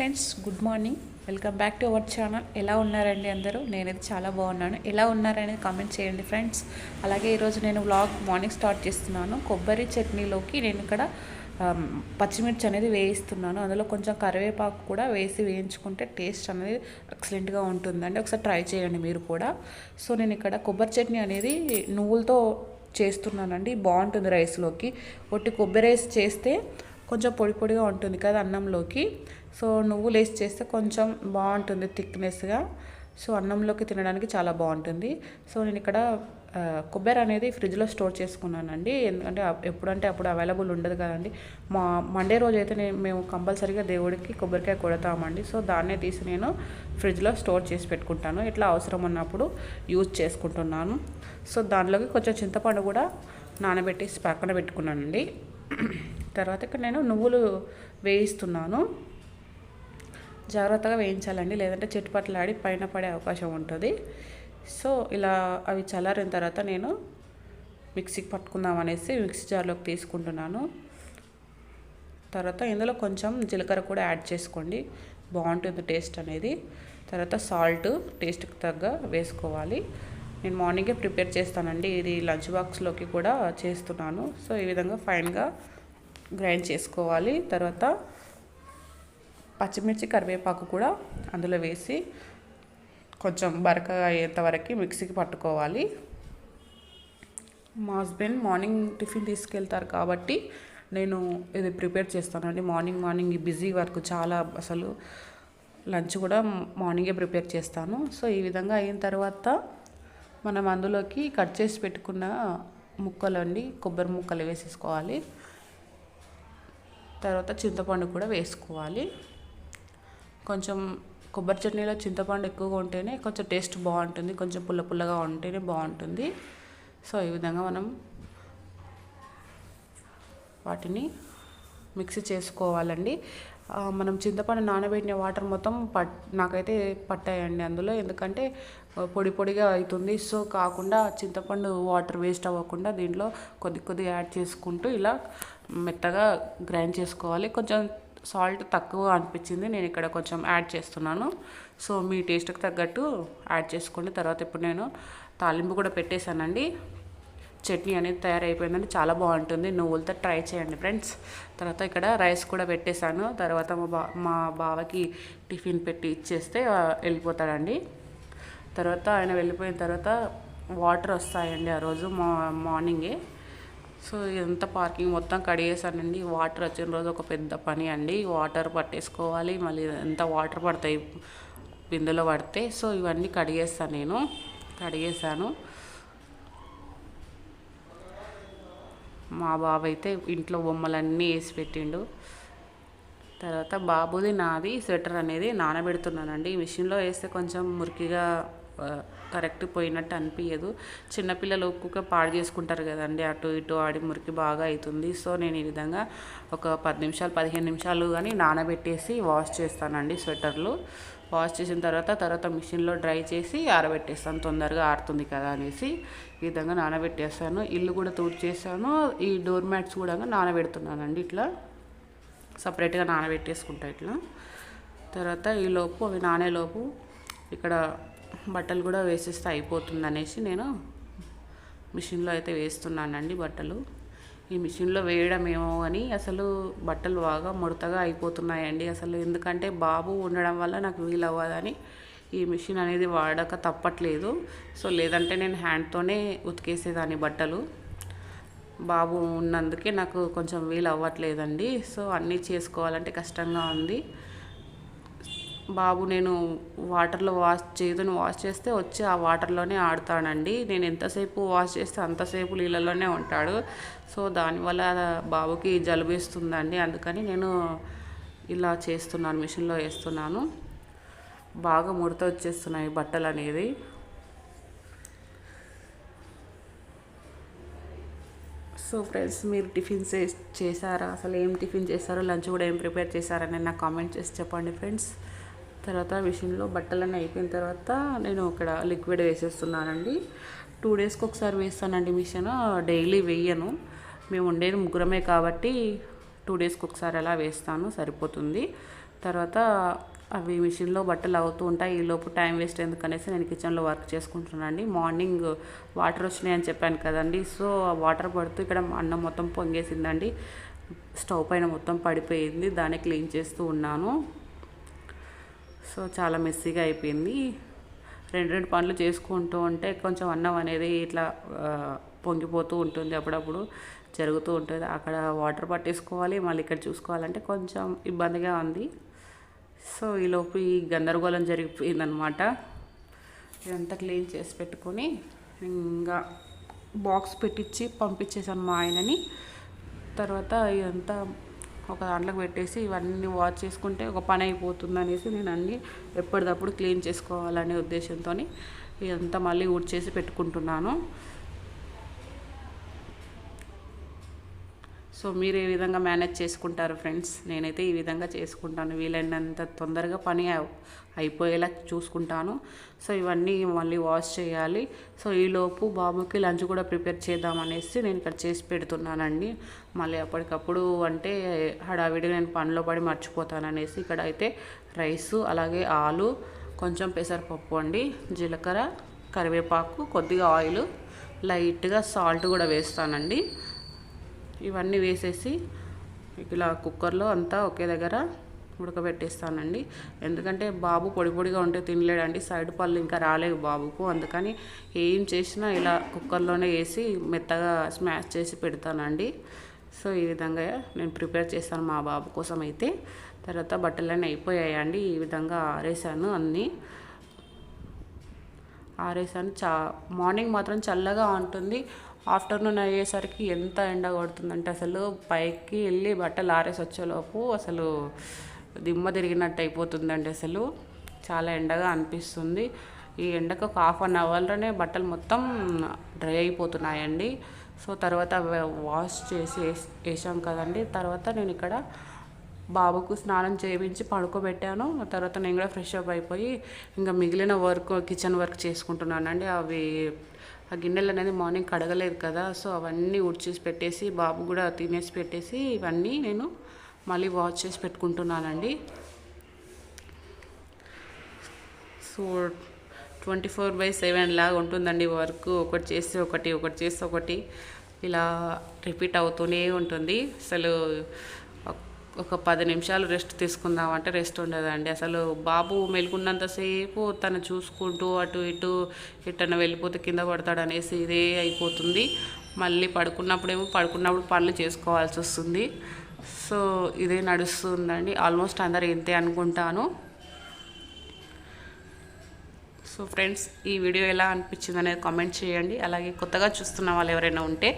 Friends good morning. Welcome back to our channel. ఎలా ఉన్నారండి అందరూ? నేనైతే చాలా బాగున్నాను. ఎలా ఉన్నారనేది కామెంట్ చేయండి ఫ్రెండ్స్. అలాగే ఈరోజు నేను వ్లాగ్ మార్నింగ్ స్టార్ట్ చేస్తున్నాను. కొబ్బరి చట్నీలోకి నేను ఇక్కడ పచ్చిమిర్చి అనేది వేయిస్తున్నాను. అందులో కొంచెం కరివేపాకు కూడా వేసి వేయించుకుంటే టేస్ట్ అనేది ఎక్సలెంట్గా ఉంటుందండి. ఒకసారి ట్రై చేయండి మీరు కూడా. సో నేను ఇక్కడ కొబ్బరి చట్నీ అనేది నువ్వులతో చేస్తున్నానండి. బాగుంటుంది రైస్లోకి. ఒట్టి కొబ్బరి రైస్ చేస్తే కొంచెం పొడి పొడిగా ఉంటుంది కదా అన్నంలోకి. సో నువ్వులు వేసి చేస్తే కొంచెం బాగుంటుంది థిక్నెస్గా. సో అన్నంలోకి తినడానికి చాలా బాగుంటుంది. సో నేను ఇక్కడ కొబ్బరి అనేది ఫ్రిడ్జ్లో స్టోర్ చేసుకున్నానండి. ఎందుకంటే ఎప్పుడంటే అప్పుడు అవైలబుల్ ఉండదు కదండి. మా మండే రోజు అయితే నేను మేము కంపల్సరీగా దేవుడికి కొబ్బరికాయ కొడతామండి. సో దాన్నే తీసి నేను ఫ్రిడ్జ్లో స్టోర్ చేసి పెట్టుకుంటాను. ఇట్లా అవసరం ఉన్నప్పుడు యూజ్ చేసుకుంటున్నాను. సో దాంట్లోకి కొంచెం చింతపండు కూడా నానబెట్టేసి పక్కన పెట్టుకున్నానండి. తర్వాత ఇక్కడ నేను నువ్వులు వేయిస్తున్నాను. జాగ్రత్తగా వేయించాలండి లేదంటే చెట్టుపట్లాడి పైన పడే అవకాశం ఉంటుంది. సో ఇలా అవి చల్లారిన తర్వాత నేను మిక్సీకి పట్టుకుందాం అనేసి మిక్సీ జార్లోకి తీసుకుంటున్నాను. తర్వాత ఇందులో కొంచెం జీలకర్ర కూడా యాడ్ చేసుకోండి బాగుంటుంది టేస్ట్ అనేది. తర్వాత సాల్ట్ టేస్ట్కి తగ్గ వేసుకోవాలి. నేను మార్నింగే ప్రిపేర్ చేస్తానండి ఇది లంచ్ బాక్స్లోకి కూడా చేస్తున్నాను. సో ఈ విధంగా ఫైన్గా గ్రైండ్ చేసుకోవాలి. తర్వాత పచ్చిమిర్చి కరివేపాకు కూడా అందులో వేసి కొంచెం బరకగా అయ్యేంత వరకు మిక్సీకి పట్టుకోవాలి. మా హస్బెండ్ మార్నింగ్ టిఫిన్ తీసుకెళ్తారు కాబట్టి నేను ఇది ప్రిపేర్ చేస్తానండి. మార్నింగ్ మార్నింగ్ ఈ బిజీ వర్క్ చాలా అసలు లంచ్ కూడా మార్నింగే ప్రిపేర్ చేస్తాను. సో ఈ విధంగా అయిన తర్వాత మనం అందులోకి కట్ చేసి పెట్టుకున్న ముక్కలు అండి కొబ్బరి ముక్కలు వేసేసుకోవాలి. తర్వాత చింతపండు కూడా వేసుకోవాలి. కొంచెం కొబ్బరి చట్నీలో చింతపండు ఎక్కువగా ఉంటేనే కొంచెం టేస్ట్ బాగుంటుంది. కొంచెం పుల్ల పుల్లగా ఉంటేనే బాగుంటుంది. సో ఈ విధంగా మనం వాటిని మిక్సీ చేసుకోవాలండి. మనం చింతపండు నానబెట్టిన వాటర్ మొత్తం పట్ నాకైతే పట్టాయండి అందులో. ఎందుకంటే పొడి పొడిగా అవుతుంది. సో కాకుండా చింతపండు వాటర్ వేస్ట్ అవ్వకుండా దీంట్లో కొద్ది కొద్ది యాడ్ చేసుకుంటూ ఇలా మెత్తగా గ్రైండ్ చేసుకోవాలి. కొంచెం సాల్ట్ తక్కువ అనిపించింది. నేను ఇక్కడ కొంచెం యాడ్ చేస్తున్నాను. సో మీ టేస్ట్కి తగ్గట్టు యాడ్ చేసుకోండి. తర్వాత ఇప్పుడు నేను తాలింపు కూడా పెట్టేశానండి. చట్నీ అనేది తయారైపోయిందండి. చాలా బాగుంటుంది. నువ్వులతో ట్రై చేయండి ఫ్రెండ్స్. తర్వాత ఇక్కడ రైస్ కూడా పెట్టేశాను. తర్వాత మా బా మా బావకి టిఫిన్ పెట్టి ఇచ్చేస్తే వెళ్ళిపోతాడండి. తర్వాత ఆయన వెళ్ళిపోయిన తర్వాత వాటర్ వస్తాయండి ఆ రోజు మా మార్నింగే. సో ఇదంతా పార్కింగ్ మొత్తం కడిగేసానండి వాటర్ వచ్చిన రోజు ఒక పెద్ద పని అండి. వాటర్ పట్టేసుకోవాలి. మళ్ళీ ఎంత వాటర్ పడతాయి బిందెలో పడితే. సో ఇవన్నీ కడిగేస్తాను నేను. కడిగేసాను మా బాబు అయితే ఇంట్లో బొమ్మలన్నీ వేసి పెట్టిండు. తర్వాత బాబుది నాది. స్వెటర్ అనేది నానబెడుతున్నానండి. మిషన్లో వేస్తే కొంచెం మురికిగా కరెక్ట్ పోయినట్టు అనిపించదు చిన్నపిల్లలు ఒక్కొక్క పాడు చేసుకుంటారు కదండి. అటు ఇటు ఆడి మురికి బాగా అవుతుంది సో నేను ఈ విధంగా ఒక పది నిమిషాలు పదిహేను నిమిషాలు కానీ నానబెట్టేసి వాష్ చేస్తానండి స్వెటర్లు. వాష్ చేసిన తర్వాత తర్వాత మిషన్లో డ్రై చేసి ఆరబెట్టేస్తాను. తొందరగా ఆరుతుంది కదా అనేసి ఈ విధంగా నానబెట్టేస్తాను. ఇల్లు కూడా తుడిచేసాను ఈ డోర్ మ్యాట్స్ కూడా నానబెడుతున్నానండి ఇట్లా. సపరేట్గా నానబెట్టేసుకుంటా ఇట్లా. తర్వాత ఈ లోపు అవి నానేలోపు ఇక్కడ బట్టలు కూడా వేసేస్తే అయిపోతుంది అనేసి నేను మిషన్లో అయితే వేస్తున్నానండి బట్టలు. ఈ మిషన్లో వేయడం ఏమో అని అసలు బట్టలు బాగా ముడతగా అయిపోతున్నాయండి. అసలు ఎందుకంటే బాబు ఉండడం వల్ల నాకు వీలు అవ్వదని ఈ మిషన్ అనేది వాడక తప్పట్లేదు. సో లేదంటే నేను హ్యాండ్తోనే ఉతికేసేదాన్ని బట్టలు. బాబు ఉన్నందుకే నాకు కొంచెం వీలు అవ్వట్లేదండి సో అన్నీ చేసుకోవాలంటే కష్టంగా ఉంది. బాబు నేను వాటర్లో వాష్ చేతుని వాష్ చేస్తే వచ్చి ఆ వాటర్లోనే ఆడతాడండి. నేను ఎంతసేపు వాష్ చేస్తే అంతసేపు నీళ్ళలోనే ఉంటాడు. సో దానివల్ల బాబుకి జలుబు వేస్తుందండి అందుకని నేను ఇలా చేస్తున్నాను మిషన్లో వేస్తున్నాను. బాగా ముడత వచ్చేస్తున్నాయి బట్టలు అనేది. సో ఫ్రెండ్స్ మీరు టిఫిన్ చేశారా? అసలు ఏం టిఫిన్ చేశారో లంచ్ కూడా ఏం ప్రిపేర్ చేశారని నాకు కామెంట్ చేసి చెప్పండి ఫ్రెండ్స్. తర్వాత మిషన్లో బట్టలన్నీ అయిపోయిన తర్వాత నేను ఇక్కడ లిక్విడ్ వేసేస్తున్నానండి. టూ డేస్కి ఒకసారి వేస్తానండి మిషన్. డైలీ వేయను. మేము ఉండేది ముగ్గురమే కాబట్టి టూ డేస్కి ఒకసారి అలా వేస్తాను సరిపోతుంది. తర్వాత అవి మిషన్లో బట్టలు అవుతూ ఉంటాయి. ఈ లోపు టైం వేస్ట్ ఎందుకనేసి నేను కిచెన్లో వర్క్ చేసుకుంటున్నాను అండి మార్నింగ్ వాటర్ వచ్చినాయి అని చెప్పాను కదండి. సో ఆ వాటర్ పడుతూ ఇక్కడ అన్నం మొత్తం పొంగేసిందండి. స్టవ్ పైన మొత్తం పడిపోయింది. దాన్ని క్లీన్ చేస్తూ ఉన్నాను. సో చాలా మెస్సీగా అయిపోయింది. రెండు రెండు పనులు చేసుకుంటూ ఉంటే కొంచెం అన్నం అనేది ఇట్లా పొంగిపోతూ ఉంటుంది అప్పుడప్పుడు జరుగుతూ ఉంటుంది. అక్కడ వాటర్ పట్టేసుకోవాలి మళ్ళీ ఇక్కడ చూసుకోవాలంటే కొంచెం ఇబ్బందిగా ఉంది. సో ఈలోపు ఈ గందరగోళం జరిగిపోయిందనమాట ఇదంతా క్లీన్ చేసి పెట్టుకొని ఇంకా బాక్స్ పెట్టించి పంపించేసాను మా ఆయనని. తర్వాత ఇదంతా ఒక దాంట్లోకి పెట్టేసి ఇవన్నీ వాచ్ చేసుకుంటే ఒక పని అయిపోతుంది అనేసి నేను అన్ని ఎప్పటికప్పుడు క్లీన్ చేసుకోవాలనే ఉద్దేశంతో ఇదంతా మళ్ళీ ఊడ్చేసి పెట్టుకుంటున్నాను. సో మీరు ఏ విధంగా మేనేజ్ చేసుకుంటారు ఫ్రెండ్స్? నేనైతే ఈ విధంగా చేసుకుంటాను. వీలైనంత తొందరగా పని అయిపోయేలా చూసుకుంటాను. సో ఇవన్నీ మళ్ళీ వాష్ చేయాలి. సో ఈలోపు బాబుకి లంచ్ కూడా ప్రిపేర్ చేద్దామనేసి నేను ఇక్కడ చేసి పెడుతున్నానండి. మళ్ళీ అప్పటికప్పుడు అంటే హడావిడిగా నేను పనిలో పడి మర్చిపోతాననేసి ఇక్కడ అయితే రైసు అలాగే ఆలు కొంచెం పెసరపప్పు అండి జీలకర్ర కరివేపాకు కొద్దిగా ఆయిల్ లైట్గా సాల్ట్ కూడా వేస్తానండి. ఇవన్నీ వేసేసి ఇలా కుక్కర్లో అంతా ఒకే దగ్గర ఉడకబెట్టేస్తానండి. ఎందుకంటే బాబు పొడి పొడిగా ఉంటే తినలేడండి సైడ్ పళ్ళు ఇంకా రాలేవు బాబుకు. అందుకని ఏం చేసినా ఇలా కుక్కర్లోనే వేసి మెత్తగా స్మాష్ చేసి పెడతానండి. సో ఈ విధంగా నేను ప్రిపేర్ చేస్తాను మా బాబు కోసం అయితే. తర్వాత బట్టలన్నీ అయిపోయాయండి ఈ విధంగా ఆరేసాను అన్నీ. ఆరేసాను చా మార్నింగ్ మాత్రం చల్లగా ఉంటుంది. ఆఫ్టర్నూన్ అయ్యేసరికి ఎంత ఎండ కొడుతుందంటే అసలు పైకి వెళ్ళి బట్టలు ఆరేసి వచ్చేలోపు అసలు దిమ్మ తిరిగినట్టు అయిపోతుందండి అసలు. చాలా ఎండగా అనిపిస్తుంది. ఈ ఎండకు ఒక హాఫ్ అన్ అవర్లోనే బట్టలు మొత్తం డ్రై అయిపోతున్నాయండి. సో తర్వాత వాష్ చేసి వేసాం కదండి. తర్వాత నేను ఇక్కడ బాబుకు స్నానం చేయించి పడుకోబెట్టాను. తర్వాత నేను కూడా ఫ్రెష్ అప్ అయిపోయి ఇంకా మిగిలిన వర్క్ కిచెన్ వర్క్ చేసుకుంటున్నానండి. అవి ఆ గిన్నెలు అనేది మార్నింగ్ కడగలేదు కదా సో అవన్నీ ఉడ్చేసి పెట్టేసి బాబు కూడా తినేసి పెట్టేసి ఇవన్నీ నేను మళ్ళీ వాష్ చేసి పెట్టుకుంటున్నానండి. So twenty four by seven లాగా ఉంటుందండి వర్క్. ఒకటి చేస్తే ఒకటి ఒకటి చేస్తే ఒకటి. ఇలా రిపీట్ అవుతూనే ఉంటుంది. అసలు ఒక- పది నిమిషాలు రెస్ట్ తీసుకుందామంటే రెస్ట్ ఉండదండి. అసలు బాబు మెలుకున్నంతసేపు తను చూసుకుంటూ అటు ఇటు ఎటన్నా వెళ్ళిపోతే కింద పడతాడు అనేసి ఇదే అయిపోతుంది. మళ్ళీ పడుకున్నప్పుడేమో పడుకున్నప్పుడు పనులు చేసుకోవాల్సి వస్తుంది. సో ఇదే నడుస్తుందండి. ఆల్మోస్ట్ అందరు ఇంతే అనుకుంటాను. సో ఫ్రెండ్స్ ఈ వీడియో ఎలా అనిపించింది అనేది కామెంట్ చేయండి. అలాగే కొత్తగా చూస్తున్న వాళ్ళు ఎవరైనా ఉంటే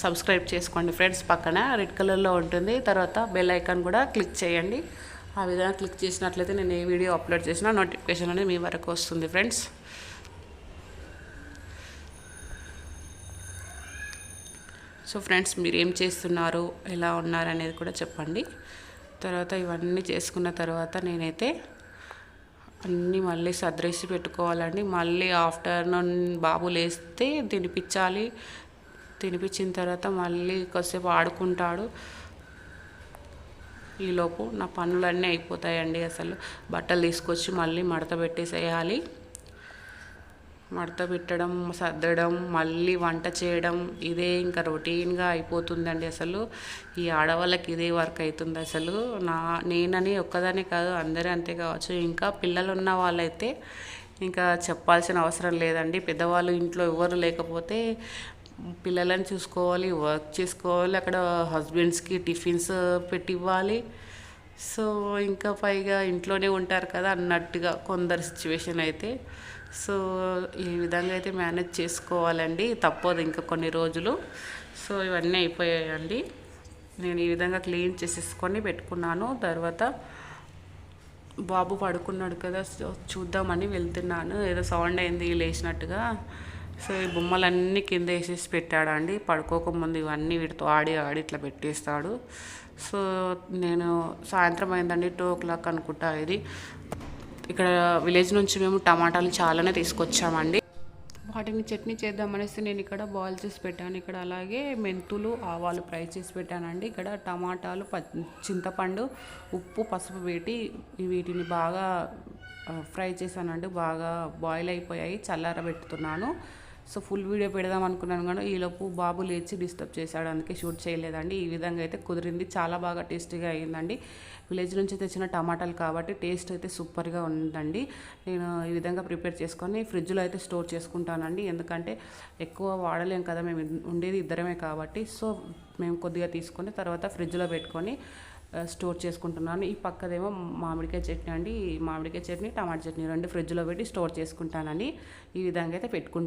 సబ్స్క్రైబ్ చేసుకోండి ఫ్రెండ్స్. పక్కన రెడ్ కలర్లో ఉంటుంది. తర్వాత బెల్ ఐకాన్ కూడా క్లిక్ చేయండి. ఆ విధంగా క్లిక్ చేసినట్లయితే నేను ఏ వీడియో అప్లోడ్ చేసినా నోటిఫికేషన్ అనేది మీ వరకు వస్తుంది ఫ్రెండ్స్. సో ఫ్రెండ్స్ మీరు ఏం చేస్తున్నారు ఎలా ఉన్నారు అనేది కూడా చెప్పండి. తర్వాత ఇవన్నీ చేసుకున్న తర్వాత నేనైతే అన్నీ మళ్ళీ సర్దేసి పెట్టుకోవాలండి. మళ్ళీ ఆఫ్టర్నూన్ బాబు లేస్తే తినిపించాలి. తినిపించిన తర్వాత మళ్ళీ కొద్దిసేపు ఆడుకుంటాడు. ఈలోపు నా పనులన్నీ అయిపోతాయండి అసలు. బట్టలు తీసుకొచ్చి మళ్ళీ మడత పెట్టేసేయాలి. మడత పెట్టడం సర్దడం మళ్ళీ వంట చేయడం ఇదే ఇంకా రొటీన్గా అయిపోతుందండి అసలు. ఈ ఆడవాళ్ళకి ఇదే వర్క్ అవుతుంది అసలు. నా నేనని ఒక్కదానే కాదు అందరూ అంతే కావచ్చు. ఇంకా పిల్లలు ఉన్న వాళ్ళైతే ఇంకా చెప్పాల్సిన అవసరం లేదండి. పెద్దవాళ్ళు ఇంట్లో ఎవరు లేకపోతే పిల్లలని చూసుకోవాలి వర్క్ చేసుకోవాలి అక్కడ హస్బెండ్స్కి టిఫిన్స్ పెట్టివ్వాలి. సో ఇంకా పైగా ఇంట్లోనే ఉంటారు కదా అన్నట్టుగా కొందరు సిచ్యువేషన్ అయితే. సో ఈ విధంగా అయితే మేనేజ్ చేసుకోవాలండి. తప్పదు ఇంకా కొన్ని రోజులు. సో ఇవన్నీ అయిపోయాయండి. నేను ఈ విధంగా క్లీన్ చేసేసుకొని పెట్టుకున్నాను. తర్వాత బాబు పడుకున్నాడు కదా చూద్దామని వెళ్తున్నాను. ఏదో సౌండ్ అయింది లేచినట్టుగా. సో ఈ బొమ్మలన్నీ కింద వేసేసి పెట్టాడండి. పడుకోకముందు ఇవన్నీ వీటితో ఆడి ఆడి ఇట్లా పెట్టేస్తాడు. సో నేను సాయంత్రం అయిందండి టూ ఓ క్లాక్ అనుకుంటా ఇది. ఇక్కడ విలేజ్ నుంచి మేము టమాటాలు చాలానే తీసుకొచ్చామండి. వాటిని చట్నీ చేద్దామనేసి నేను ఇక్కడ బాయిల్ చేసి పెట్టాను. ఇక్కడ అలాగే మెంతులు ఆవాలు ఫ్రై చేసి పెట్టానండి. ఇక్కడ టమాటాలు ప చింతపండు ఉప్పు పసుపు పెట్టి వీటిని బాగా ఫ్రై చేశానండి. బాగా బాయిల్ అయిపోయాయి. చల్లారబెట్టుతున్నాను. సో ఫుల్ వీడియో పెడదాం అనుకున్నాను కానీ ఈలోపు బాబు లేచి డిస్టర్బ్ చేశాడు అందుకే షూట్ చేయలేదండి. ఈ విధంగా అయితే కుదిరింది. చాలా బాగా టేస్టీగా అయిందండి. విలేజ్ నుంచి తెచ్చిన టమాటాలు కాబట్టి టేస్ట్ అయితే సూపర్గా ఉందండి. నేను ఈ విధంగా ప్రిపేర్ చేసుకొని ఫ్రిడ్జ్లో అయితే స్టోర్ చేసుకుంటానండి. ఎందుకంటే ఎక్కువ వాడలేం కదా మేము ఉండేది ఇద్దరమే కాబట్టి. సో మేము కొద్దిగా తీసుకొని తర్వాత ఫ్రిడ్జ్లో పెట్టుకొని స్టోర్ చేసుకుంటున్నాను. ఈ పక్కదేమో మామిడికాయ చట్నీ అండి. ఈ మామిడికాయ చట్నీ టమాటా చట్నీ రెండు ఫ్రిడ్జ్లో పెట్టి స్టోర్ చేసుకుంటానని ఈ విధంగా అయితే పెట్టుకుంటాను.